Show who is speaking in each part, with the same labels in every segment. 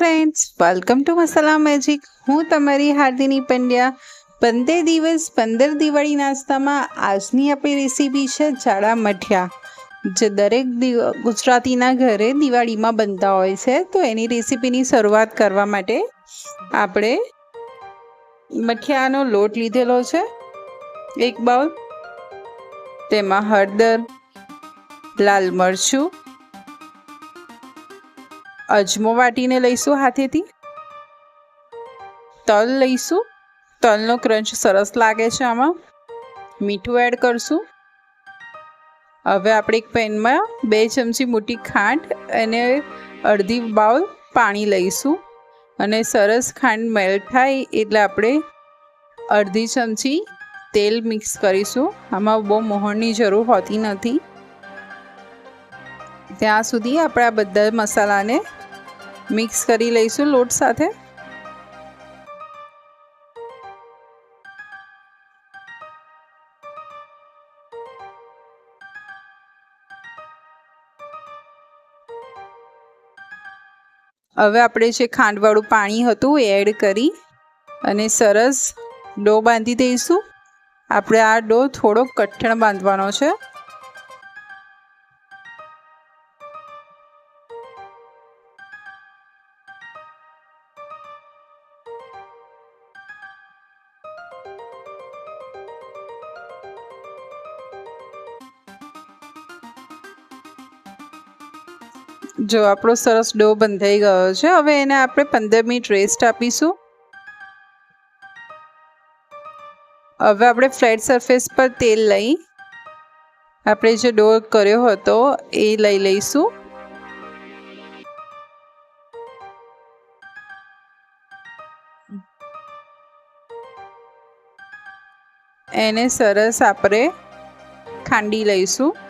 Speaker 1: Friends welcome to masala magic હું તમારી હાર્દિની પંડ્યા. પંદર દિવસ, પંદર દિવાળી નાસ્તામાં આજની આપણી રેસીપી છે જાડા મઠિયા. જે દરેક ગુજરાતીના ઘરે દિવાળીમાં બનતા હોય છે, તો એની રેસીપીની શરૂઆત કરવા માટે આપણે મઠિયાનો લોટ લીધેલો છે. એક બાઉલ, તેમાં હળદર, લાલ મરચું અજમો વાટીને લઈશું હાથેથી. તલ લઈશું. તલનો ક્રંચ સરસ લાગે છે આમાં. મીઠું એડ કરશું. હવે આપણે એક પેનમાં બે ચમચી મોટી ખાંડ અને અડધી બાઉલ પાણી લઈશું. અને સરસ ખાંડ મેલ્ટ થાય એટલે આપણે અડધી ચમચી તેલ મિક્સ કરીશું. આમાં બહુ મોહનની જરૂર હોતી નથી. ત્યાં સુધી આપણે આ બધા મસાલાને મિક્સ કરી લઈશું લોટ સાથે. હવે આપણે જે ખાંડવાળું પાણી હતું એ એડ કરી અને સરસ ડો બાંધી દઈશું. આપણે આ ડો થોડો કઠણ બાંધવાનો છે. જો આપણો સરસ ડો બંધાઈ ગયો છે, હવે એને આપણે પંદર મિનિટ રેસ્ટ આપીશું. હવે આપણે ફ્લેટ સરફેસ પર તેલ લઈ, આપણે જે ડો કર્યો હતો એ લઈ લઈશું. એને સરસ આપણે ખાંડી લઈશું.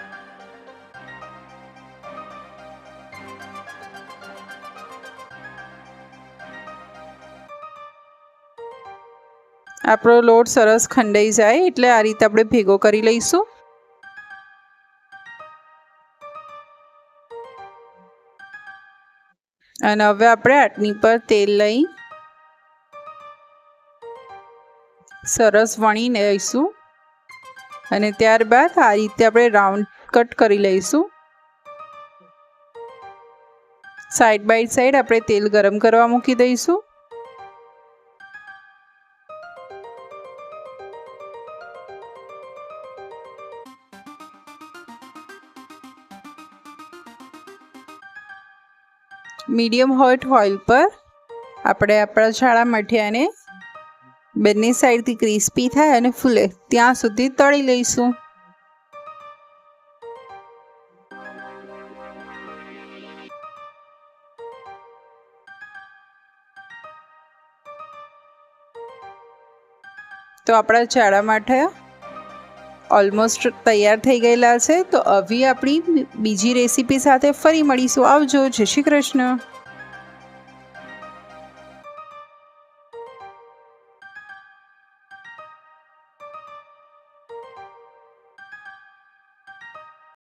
Speaker 1: આપણો લોટ સરસ ખંડાઈ જાય એટલે આ રીતે આપણે ભેગો કરી લઈશું. અને હવે આપણે આટની પર તેલ લઈ સરસ વણી લઈશું. અને ત્યારબાદ આ રીતે આપણે રાઉન્ડ કટ કરી લઈશું. સાઈડ બાય સાઈડ આપણે તેલ ગરમ કરવા મૂકી દઈશું. મીડિયમ હોટ ઓઇલ પર આપણે આપણા છાળા મઠિયાને બંને સાઈડથી ક્રિસ્પી થાય અને ફૂલે. ત્યાં સુધી તળી લઈશું. તો આપણા ચાળા માટે ઓલમોસ્ટ તૈયાર થઈ ગયેલા છે. તો હવે આપણી બીજી રેસીપી સાથે ફરી મળીશું. આવજો. જય શ્રી કૃષ્ણ.